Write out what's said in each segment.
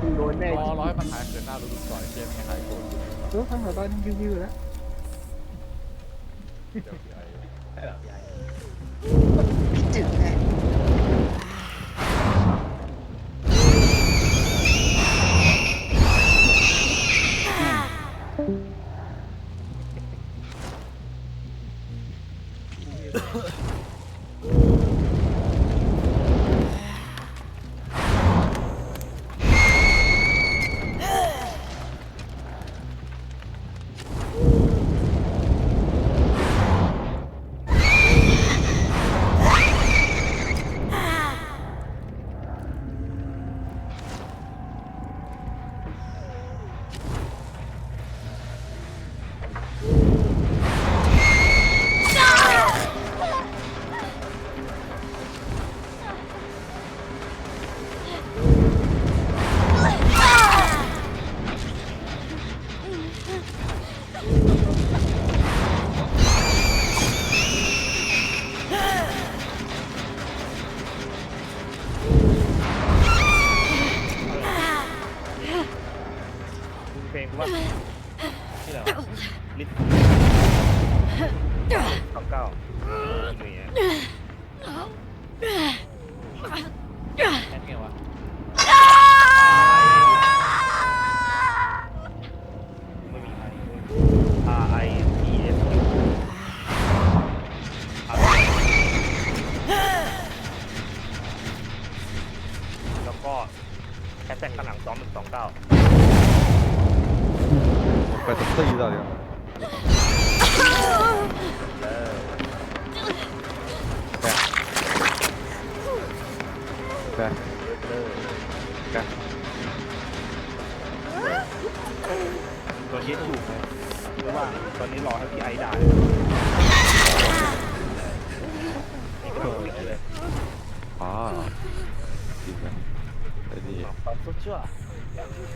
กูโดนแน่รอรอให้มันหายเกินหน้ารู้ก่อนเกมไม่หายโกรธเออข้างหลังตอนนี้ยืดๆแล้วเดี๋ยวพี่ไอ้ได้แบบใหญ่คิดถึงไง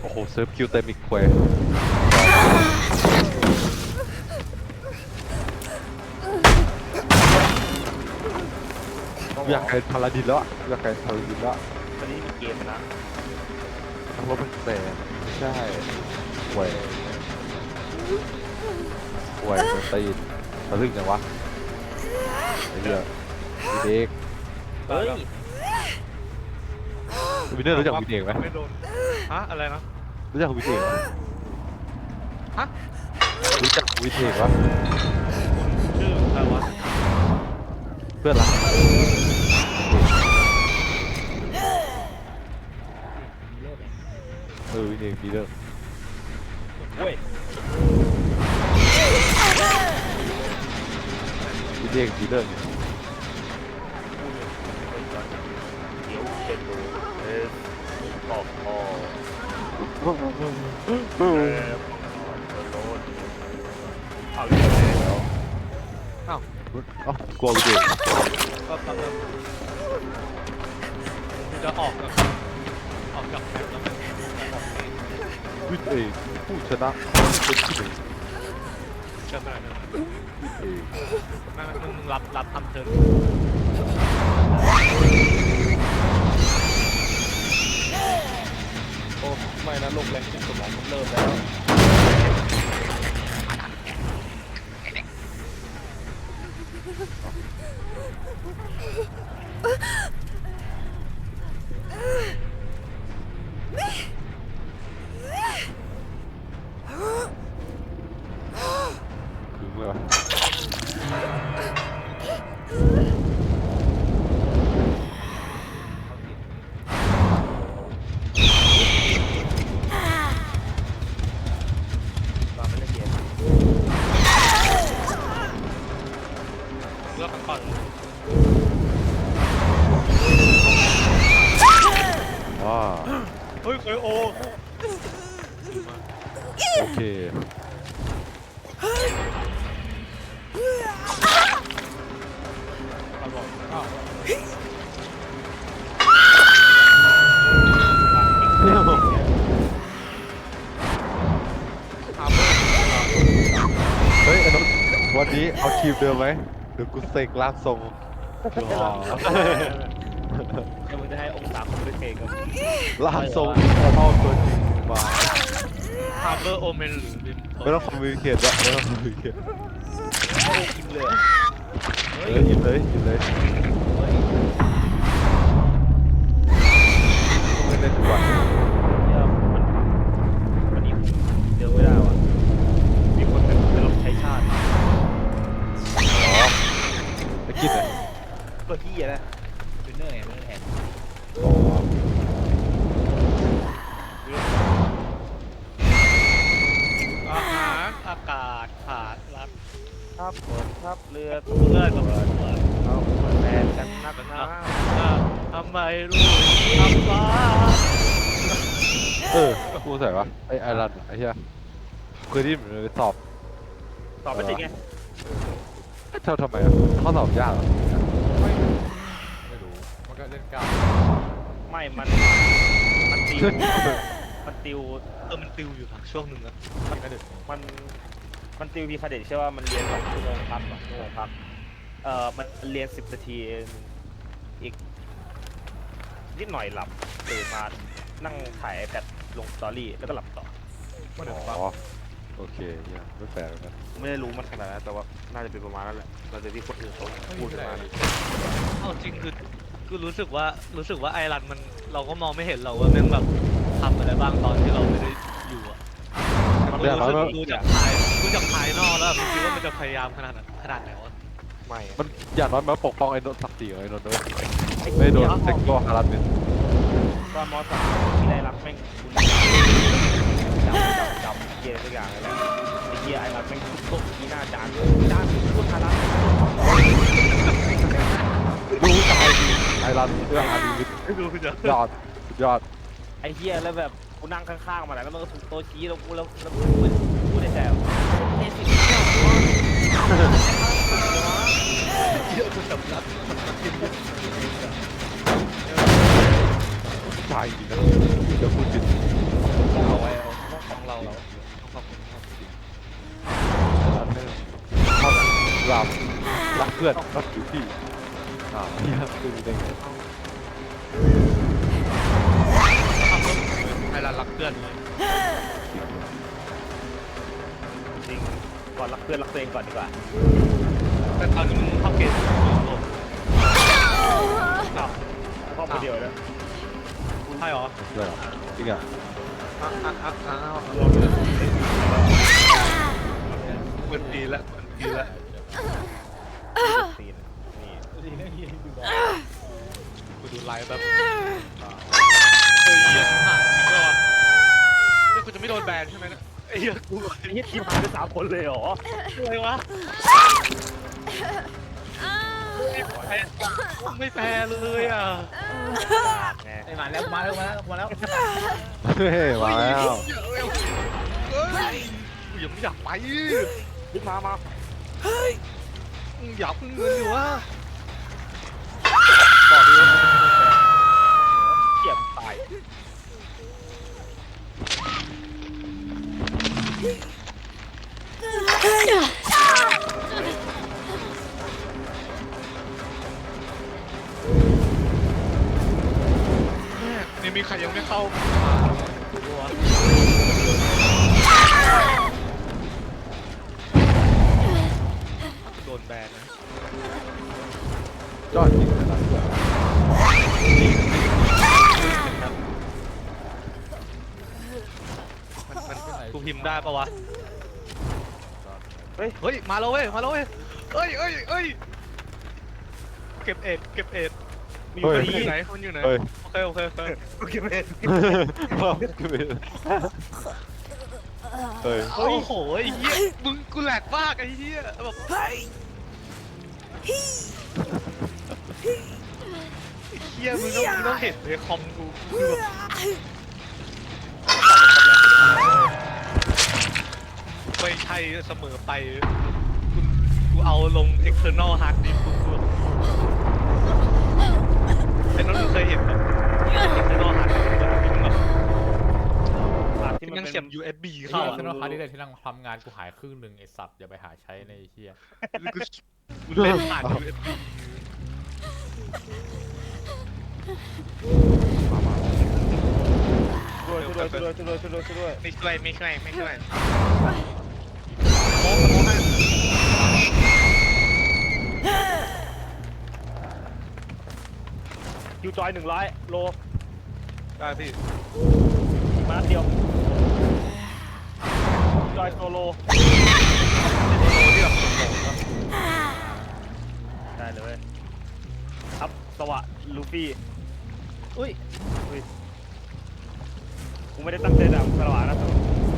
โอ้โหเซิร์ฟคิวเต็มอีกเควอยากไปพาราดินแล้วอะอยากไปพาราดินแล้วอะตอนนี้มีเกมนะทั้งรถเป็นแสนใช่หวยหวยเป็นตีนทะลึ่งจังวะไอ้เหี้ยวีเด็ก เฮ้ย วินเนอร์รู้จักวีเด็กไหมไม่โดนฮะอะไรนะรู้จักวีเด็กไหมฮะรู้จักวีเด็กปะชื่ออะไรวะเพื่อนรักเออวีเด็กดีเด้อเว้ยวีเด็กดีเด้อเนี่ย ออกออเออโดนเอาอีกแล้วเอ้ากลัววีเด็กก็ตอนนั้นจะออกกับออกจากแมปแล้วมันออกเองวีเด็กผู้ชนะเป็นที่หนึ่งใช่ไหมวีเด็กไม่ไม่งมึงรับรับทำเธอ อ้ไม่นะลูกแรงขึ้นสมองมันเริ่มแล้ว โอเคเขาบอกอ้าวเฮ้ยไอ้นนท์วันนี้เอาทีมเดิมไหมเดี๋ยวกูเสกร่างทรงหล่อเดี๋ยวมึงจะให้องศาคอมพิวเตอร์กับล่างทรงตัวเท่าตัวจริงมา ฮาร์เบอร์โอเมนหรือบิมไม่ต้องคอมมิวนิเคทอะไม่ต้องคอมมิวนิเคทโอ้กินเลยเออหยิบเลยหยิบเลยไม่เล่นดีกว่าเนี่ ไมรู้ทำบ้าเออกูใส่วะไอไอรันไอเหี้ยเคยได้ยินเลยสอบตอบไม่จริงไงเท่าทำไมอะข้อสอบยากเหรอไม่ไม่รู้มันก็เล่นกล้ามไม่มันมันติวมันติวเออมันติวอยู่ครับช่วงหนึ่งอะมันก็ดึกมันมันติวพีคาเดตใช่ว่ามันเรียนสองชั่วโมงพักสองชั่วโมงพักเอ่อมันเรียนสิบนาทีเองอีก นิดหน่อยหลับตื่นมานั่งถ่าย iPad ลงสตอรี่แล้วก็หลับต่อมันดึกอ๋ปะอโอเคเหี้ยไม่แปลกนะไม่ได้รู้มันขนาดนั้นแต่ว่าน่าจะเป็นประมาณนั้นแหละเราจะที่คนอื่นเขาไม่พูมีดอะกันไรมาเอาจริงคือคือรู้สึกว่ารู้สึกว่าไอรันมันเราก็มองไม่เห็นเราว่าแม่งแบบทำอะไรบ้างตอนที่เราไม่ได้อยู่อะมันรู้สึกดูจากภายดูจากภายนอกแล้วแบบคิดว่ามันจะพยายามขนาดนั้นขนาดไหนวะไม่มันอย่างน้อยมันปกป้องไอ้นนท์ศักดิ์ศรีของไอ้นนท์ด้วย ไม่โดนเซ็กโกฮารัสเมนต์ตอนมสามที่ได้รับแม่งบุญจำจำจำเกียร์ทุกอย่างเลยแหละไอ้เกียร์ไอ้รับแม่งทุกโต๊ะที่หน้าจานจานทุกคาราดูใจดีไอรันเรื่องอาร์ดีวิทดูจะยอดสุดยอดไอ้เฮียแล้วแบบกูนั่งข้างๆมาแล้วมันก็ถูกโต๊ะชี้แล้วกูแล้วแล้วกูพูดในแต่ เฮ้ยสิเยอะจนแบบรับใจดีนะเดี๋ยวพูดผิดเอาไว้เอาของเราขอบคุณครับรันเนอร์ชอบรักรักเพื่อนรักอยู่ที่อ่าเฮียคือได้ไงไอรันรักเพื่อนเลยจริงก่อนรักเพื่อนรักตัวเองก่อนดีกว่า แต่ตอนนี้มึงเข้าเกณฑ์โดนอ้าวพ่อคนเดียวนะใช่หรอเลยเหรอจริงอะอะอะอะอะเปิดปีแล้วเปิดปีแล้วซีนนี่กูดูไลฟ์แบบเฮ้ยเหี้ยหายริงด้วยวะนี่กูจะไม่โดนแบนใช่ไหมนะไอ้เหี้ยกูไอ้เฮียทีมหายไปสามคนเลยเหรออะไรวะ ไม่แฟร์เลยอะไงไอ้มาแล้วมาแล้วมาแล้วมาแล้วเฮ้ยมาแล้วเฮ้ยกูยังไม่อยากไปขึ้นมามามึงอยากพึ่งเงินอยู่วะบอกดิว่ามันจะไม่โดนแบนเกียบตายนี่ มีใครยังไม่เข้าดูวะโดนแบนนะยอดจริงเลยนะมันมันกูพิมพ์ได้ปะวะ เฮ้ย เฮ้ย มาแล้วเว้ย มาแล้วเว้ยเอ้ยเอ้ยเอ้ยเก็บเอ็ด เก็บเอ็ด มีอยู่มันที่อยู่ไหนมันอยู่ไหนเฮ้ยโอเคโอเคโอเคกูเก็บเองเฮ้ยโอ้โหไอ้เหี้ยมึงกูแหลกมากไอ้เหี้ยแบบไอ้เหี้ยมึงต้องมึงต้องเห็นเลยคอมกูกูคือแบบไม่ใช่เสมอไปกูกูเอาลง external hard disk กู แต่น้องเคยเห็นแบบที่เซนโนหันที่มันยังเสียบ USB เข้าเซนโนฮาร์ที่ไนั่งทำงานกูหายครึ่งหนึ่งไอ้สัตว์อย่าไปหาใช้ในเฮียเล่นผ่าน USB ช่วยช่วยช่วยช่วยช่วยช่วยไม่ช่วยไม่ช่วยไม่ช่วย คิวจอยหนึ่งร้อยโลได้พี่มานัดเดียวจอยโซโลโลที่แบบโหดๆอะได้เลยครับสวะลูฟี่อุ้ยอุ้ยกูไม่ได้ตั้งใจด่าสวะนะ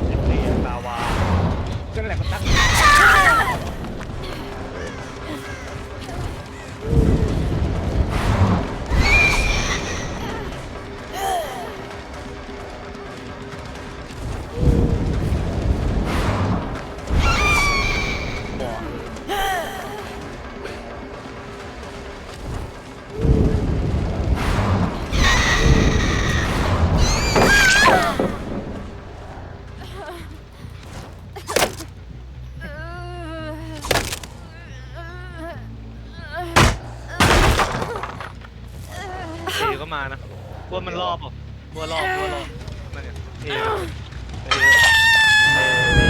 เอฟซีตาวา กลัวมันรอบอะกลัวรอบกลัวรอบนั่นเนี่ยเอเอเอ